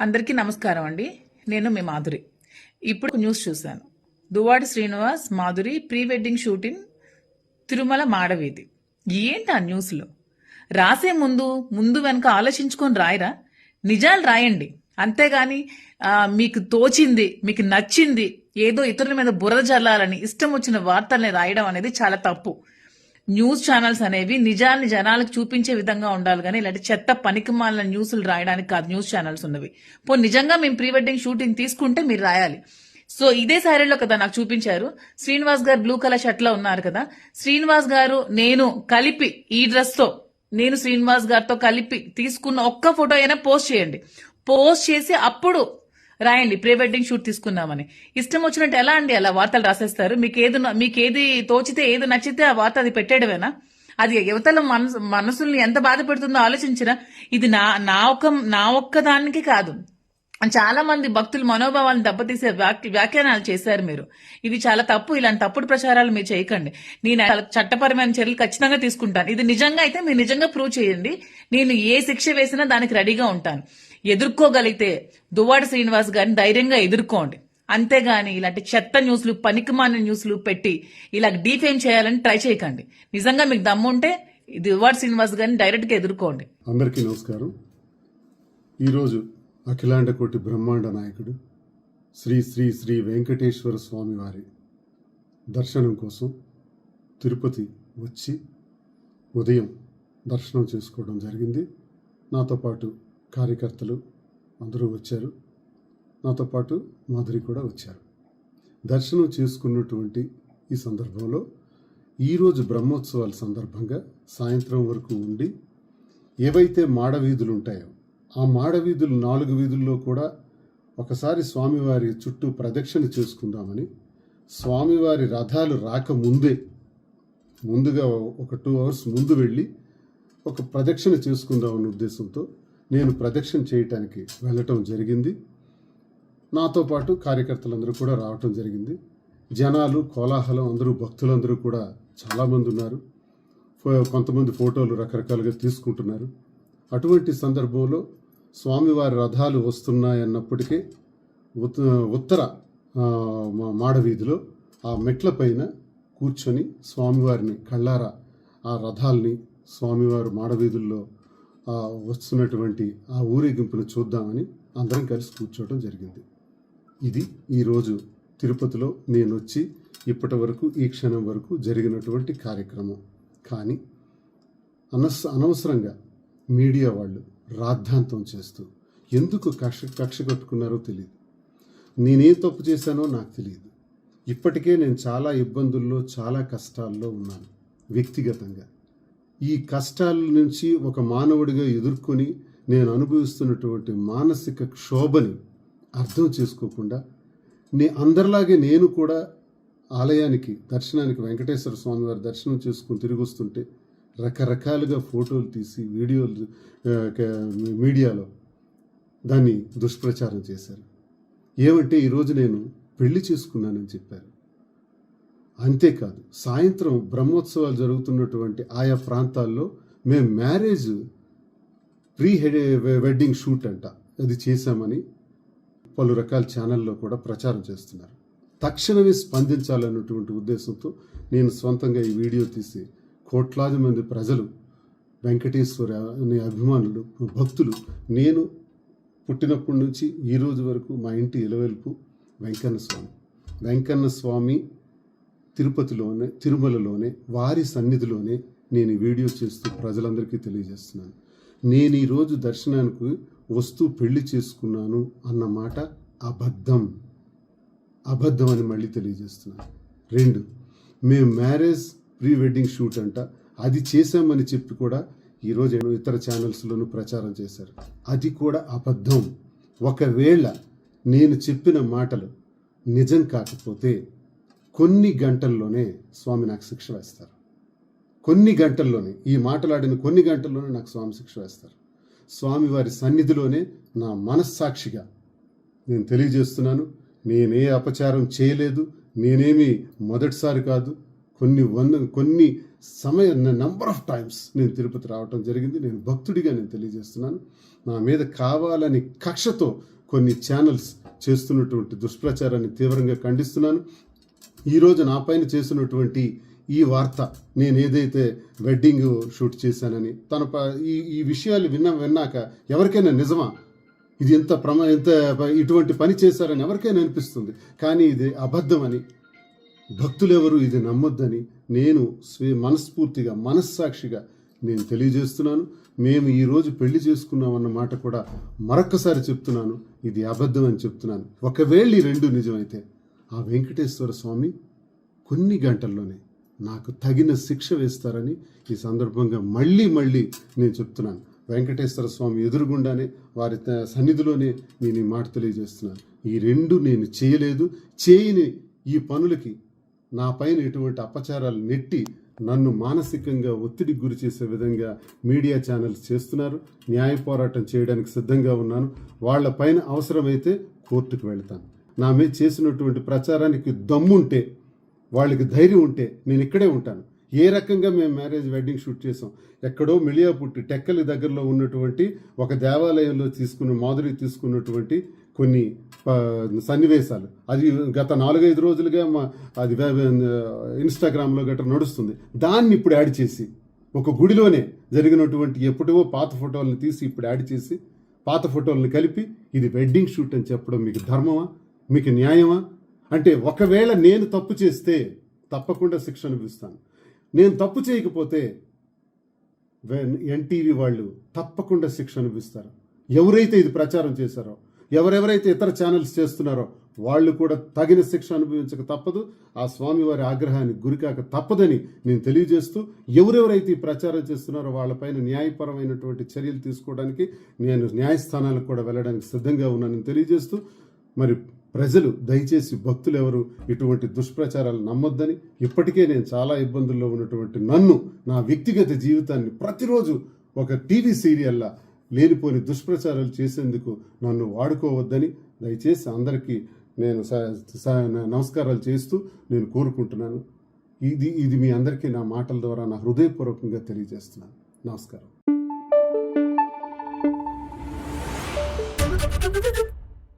అందరికీ నమస్కారం అండి. నేను మీ మాధురి. ఇప్పుడు న్యూస్ చూశాను. Duvvada Srinivas Madhuri pre wedding shooting Tirumala మాడవీధి. ఏంటి ఆ న్యూస్లో? రాసే ముందు ముందు వెనక ఆలోచించుకొని రాయరా? నిజాలు రాయండి. అంతేగాని మీకు తోచింది మీకు నచ్చింది ఏదో ఇతరుల మీద బురద జల్లాలని ఇష్టం వచ్చిన వార్తల్ని రాయడం అనేది చాలా తప్పు. న్యూస్ ఛానల్స్ అనేవి నిజాన్ని జనాలకు చూపించే విధంగా ఉండాలి కానీ ఇలాంటి చెత్త పనికిమాలిన న్యూస్లు రాయడానికి కాదు న్యూస్ ఛానల్స్ ఉన్నవి. పో నిజంగా మేము ప్రీ వెడ్డింగ్ షూటింగ్ తీసుకుంటే మీరు రాయాలి. సో ఇదే శారీలో కదా నాకు చూపించారు. శ్రీనివాస్ గారు బ్లూ కలర్ షర్ట్లో ఉన్నారు కదా. శ్రీనివాస్ గారు నేను కలిపి ఈ డ్రెస్తో నేను శ్రీనివాస్ గారితో కలిపి తీసుకున్న ఒక్క ఫోటో అయినా పోస్ట్ చేయండి. పోస్ట్ చేసి అప్పుడు రాయండి ప్రీ వెడ్డింగ్ షూట్ తీసుకున్నామని ఇష్టం వచ్చినట్టు ఎలా అండి అలా వార్తలు రాసేస్తారు? మీకు ఏది మీకు ఏది తోచితే ఏది నచ్చితే ఆ వార్త అది పెట్టేయడమేనా? అది యువతల మనసు మనసుల్ని ఎంత బాధ పెడుతుందో ఆలోచించినా ఇది నా నా ఒక్క నా ఒక్క దానికి కాదు. చాలా మంది భక్తుల మనోభావాలను దెబ్బతీసే వ్యాఖ్య- వ్యాఖ్యానాలు చేశారు మీరు. ఇది చాలా తప్పు. ఇలాంటి తప్పుడు ప్రచారాలు మీరు చేయకండి. నేను చట్టపరమైన చర్యలు ఖచ్చితంగా తీసుకుంటాను. ఇది నిజంగా అయితే మీరు నిజంగా ప్రూవ్ చేయండి. నేను ఏ శిక్ష వేసినా దానికి రెడీగా ఉంటాను. ఎదుర్కోగలిగితే దువ్వాడ శ్రీనివాస్ గారిని ధైర్యంగా ఎదుర్కోండి. అంతేగాని ఇలాంటి చెత్త న్యూస్లు పనికిమాలిన న్యూస్లు పెట్టి ఇలా డీఫేమ్ చేయాలని ట్రై చేయకండి. నిజంగా మీకు దమ్ము ఉంటే దువ్వాడ శ్రీనివాస్ గారిని డైరెక్ట్గా ఎదుర్కోండి. అందరికీ నమస్కారం. ఈరోజు అఖిలాండ కోటి బ్రహ్మాండ నాయకుడు శ్రీ శ్రీ శ్రీ వెంకటేశ్వర స్వామి వారి దర్శనం కోసం తిరుపతి వచ్చి ఉదయం దర్శనం చేసుకోవడం జరిగింది. నాతో పాటు కార్యకర్తలు అందరూ వచ్చారు. నాతో పాటు మాధురి కూడా వచ్చారు. దర్శనం చేసుకున్నటువంటి ఈ సందర్భంలో ఈరోజు బ్రహ్మోత్సవాల సందర్భంగా సాయంత్రం వరకు ఉండి ఏవైతే మాడవీధులు ఉంటాయో ఆ మాడవీధులు నాలుగు వీధుల్లో కూడా ఒకసారి స్వామివారి చుట్టూ ప్రదక్షిణ చేసుకుందామని స్వామివారి రథాలు రాకముందే ముందుగా ఒక టూ అవర్స్ ముందు వెళ్ళి ఒక ప్రదక్షిణ చేసుకుందామనే ఉద్దేశంతో నేను ప్రదక్షిణ చేయటానికి వెళ్ళటం జరిగింది. నాతో పాటు కార్యకర్తలందరూ కూడా రావటం జరిగింది. జనాలు కోలాహలం అందరూ భక్తులందరూ కూడా చాలామంది ఉన్నారు. కొంతమంది ఫోటోలు రకరకాలుగా తీసుకుంటున్నారు. అటువంటి సందర్భంలో స్వామివారి రథాలు వస్తున్నాయన్నప్పటికీ ఉత్త ఉత్తర మా- మాడవీధిలో ఆ మెట్ల పైన కూర్చొని స్వామివారిని కళ్ళారా ఆ రథాల్ని స్వామివారు మాడవీధుల్లో వస్తున్నటువంటి ఆ ఊరేగింపును చూద్దామని అందరం కలిసి కూర్చోవడం జరిగింది. ఇది ఈరోజు తిరుపతిలో నేను వచ్చి ఇప్పటి వరకు ఈ క్షణం వరకు జరిగినటువంటి కార్యక్రమం. కానీ అనస్ అనవసరంగా మీడియా వాళ్ళు రాద్ధాంతం చేస్తూ ఎందుకు కక్ష కక్ష కట్టుకున్నారో తెలియదు నేనేం తప్పు చేశానో నాకు తెలియదు ఇప్పటికే నేను చాలా ఇబ్బందుల్లో చాలా కష్టాల్లో ఉన్నాను వ్యక్తిగతంగా. ఈ కష్టాల నుంచి ఒక మానవుడిగా ఎదుర్కొని నేను అనుభవిస్తున్నటువంటి మానసిక క్షోభని అర్థం చేసుకోకుండా నే అందరిలాగే నేను కూడా ఆలయానికి దర్శనానికి వెంకటేశ్వర స్వామివారి దర్శనం చేసుకుని తిరిగి వస్తుంటే రకరకాలుగా ఫోటోలు తీసి వీడియోలు మీడియాలో దాన్ని దుష్ప్రచారం చేశారు. ఏమంటే ఈరోజు నేను పెళ్ళి చేసుకున్నానని చెప్పారు. అంతేకాదు సాయంత్రం బ్రహ్మోత్సవాలు జరుగుతున్నటువంటి ఆయా ప్రాంతాల్లో మేము marriage pre head wedding shoot అంట. అది చేశామని పలు రకాల ఛానల్లో కూడా ప్రచారం చేస్తున్నారు. తక్షణమే స్పందించాలన్నటువంటి ఉద్దేశంతో నేను సొంతంగా ఈ వీడియో తీసి కోట్లాది మంది ప్రజలు వెంకటేశ్వర అనే అభిమానులు భక్తులు నేను పుట్టినప్పటి నుంచి ఈ రోజు వరకు మా ఇంటి ఇలవెల్పు వెంకన్న స్వామి. వెంకన్న స్వామి తిరుపతిలోనే తిరుమలలోనే వారి సన్నిధిలోనే నేను వీడియో చేస్తూ ప్రజలందరికీ తెలియజేస్తున్నాను. నేను ఈరోజు దర్శనానికి వస్తూ పెళ్ళి చేసుకున్నాను అన్న మాట అబద్ధం. అబద్ధం అని మళ్ళీ తెలియజేస్తున్నాను. రెండు మేము మ్యారేజ్ ప్రీ వెడ్డింగ్ షూట్ అంట. అది చేశామని చెప్పి కూడా ఈరోజు ఇతర ఛానల్స్లోనూ ప్రచారం చేశారు. అది కూడా అబద్ధం. ఒకవేళ నేను చెప్పిన మాటలు నిజం కాకపోతే కొన్ని గంటల్లోనే స్వామి నాకు శిక్ష వేస్తారు. కొన్ని గంటల్లోనే ఈ మాటలాడిన కొన్ని గంటల్లోనే నాకు స్వామి శిక్ష వేస్తారు. స్వామి వారి సన్నిధిలోనే నా మనస్సాక్షిగా నేను తెలియజేస్తున్నాను నేనే అపచారం చేయలేదు నేనేమి మొదటిసారి కాదు కొన్ని వంద కొన్ని సమయ నెంబర్ ఆఫ్ టైమ్స్ నేను తిరుపతి రావటం జరిగింది నేను భక్తుడిగా నేను తెలియజేస్తున్నాను. నా మీద కావాలని కక్షతో కొన్ని ఛానల్స్ చేస్తున్నటువంటి దుష్ప్రచారాన్ని తీవ్రంగా ఖండిస్తున్నాను. ఈరోజు నా పైన చేసినటువంటి ఈ వార్త నేను ఏదైతే వెడ్డింగ్ షూట్ చేశానని తన ప- ఈ ఈ విషయాలు విన్న విన్నాక ఎవరికైనా నిజమా? ఇది ఎంత ప్రమా ఎంత ఇటువంటి పని చేశారని ఎవరికైనా అనిపిస్తుంది. కానీ ఇది అబద్ధమని. భక్తులెవరు ఇది నమ్మొద్దని నేను స్వే మనస్ఫూర్తిగా మనస్సాక్షిగా నేను తెలియజేస్తున్నాను. మేము ఈరోజు పెళ్ళి చేసుకున్నామన్న మాట కూడా మరొక్కసారి చెప్తున్నాను. ఇది అబద్ధం అని చెప్తున్నాను. ఒకవేళ ఈ రెండు నిజమైతే ఆ వెంకటేశ్వర స్వామి కొన్ని గంటల్లోనే నాకు తగిన శిక్ష వేస్తారని ఈ సందర్భంగా మళ్ళీ మళ్ళీ నేను చెప్తున్నాను. వెంకటేశ్వర స్వామి ఎదురుగుండానే వారి త- సన్నిధిలోనే నేను ఈ మాట తెలియజేస్తున్నాను. ఈ రెండు నేను చేయలేదు. చేయని ఈ పనులకి నా పైన ఎటువంటి అపచారాలు నెట్టి నన్ను మానసికంగా ఒత్తిడికి గురి చేసే విధంగా మీడియా ఛానల్స్ చేస్తున్నారు. న్యాయ పోరాటం చేయడానికి సిద్ధంగా ఉన్నాను. వాళ్ళ పైన అవసరమైతే కోర్టుకు వెళ్తాను. నా మీద చేసినటువంటి ప్రచారానికి దమ్ముంటే వాళ్ళకి ధైర్యం ఉంటే నేను ఇక్కడే ఉంటాను. ఏ రకంగా మేము మ్యారేజ్ వెడ్డింగ్ షూట్ చేసాం? ఎక్కడో మిలియాపుట్టి టెక్కలి దగ్గరలో ఉన్నటువంటి ఒక దేవాలయంలో తీసుకున్న మాధురి తీసుకున్నటువంటి కొన్ని సన్నివేశాలు. అది గత నాలుగైదు రోజులుగా మా అది ఇన్స్టాగ్రామ్లో గట్రా నడుస్తుంది. దాన్ని ఇప్పుడు యాడ్ చేసి ఒక గుడిలోనే జరిగినటువంటి ఎప్పుడో పాత ఫోటోలను తీసి ఇప్పుడు యాడ్ చేసి పాత ఫోటోలను కలిపి ఇది వెడ్డింగ్ షూట్ అని చెప్పడం మీకు ధర్మమా? మీకు న్యాయమా? అంటే ఒకవేళ నేను తప్పు చేస్తే తప్పకుండా శిక్ష అనిపిస్తాను నేను తప్పు చేయకపోతే ఎన్టీవీ వాళ్ళు తప్పకుండా శిక్ష అనిపిస్తారు ఎవరైతే ఇది ప్రచారం చేశారో ఎవరెవరైతే ఇతర ఛానల్స్ చేస్తున్నారో వాళ్ళు కూడా తగిన శిక్ష అనుభవించక తప్పదు. ఆ స్వామివారి ఆగ్రహానికి గురికాక తప్పదని నేను తెలియజేస్తూ ఎవరెవరైతే ఈ ప్రచారం చేస్తున్నారో వాళ్ళపైన న్యాయపరమైనటువంటి చర్యలు తీసుకోవడానికి నేను న్యాయస్థానాలకు కూడా వెళ్ళడానికి సిద్ధంగా ఉన్నానని తెలియజేస్తూ మరి ప్రజలు దయచేసి భక్తులు ఎవరు ఇటువంటి దుష్ప్రచారాలు నమ్మొద్దని ఇప్పటికే నేను చాలా ఇబ్బందుల్లో ఉన్నటువంటి నన్ను నా వ్యక్తిగత జీవితాన్ని ప్రతిరోజు ఒక టీవీ సీరియల్లా లేనిపోని దుష్ప్రచారాలు చేసేందుకు నన్ను వాడుకోవద్దని దయచేసి అందరికీ నేను స- నమస్కారాలు చేస్తూ నేను కోరుకుంటున్నాను. ఇది ఇది మీ అందరికీ నా మాటల ద్వారా నా హృదయపూర్వకంగా తెలియజేస్తున్నాను. నమస్కారం.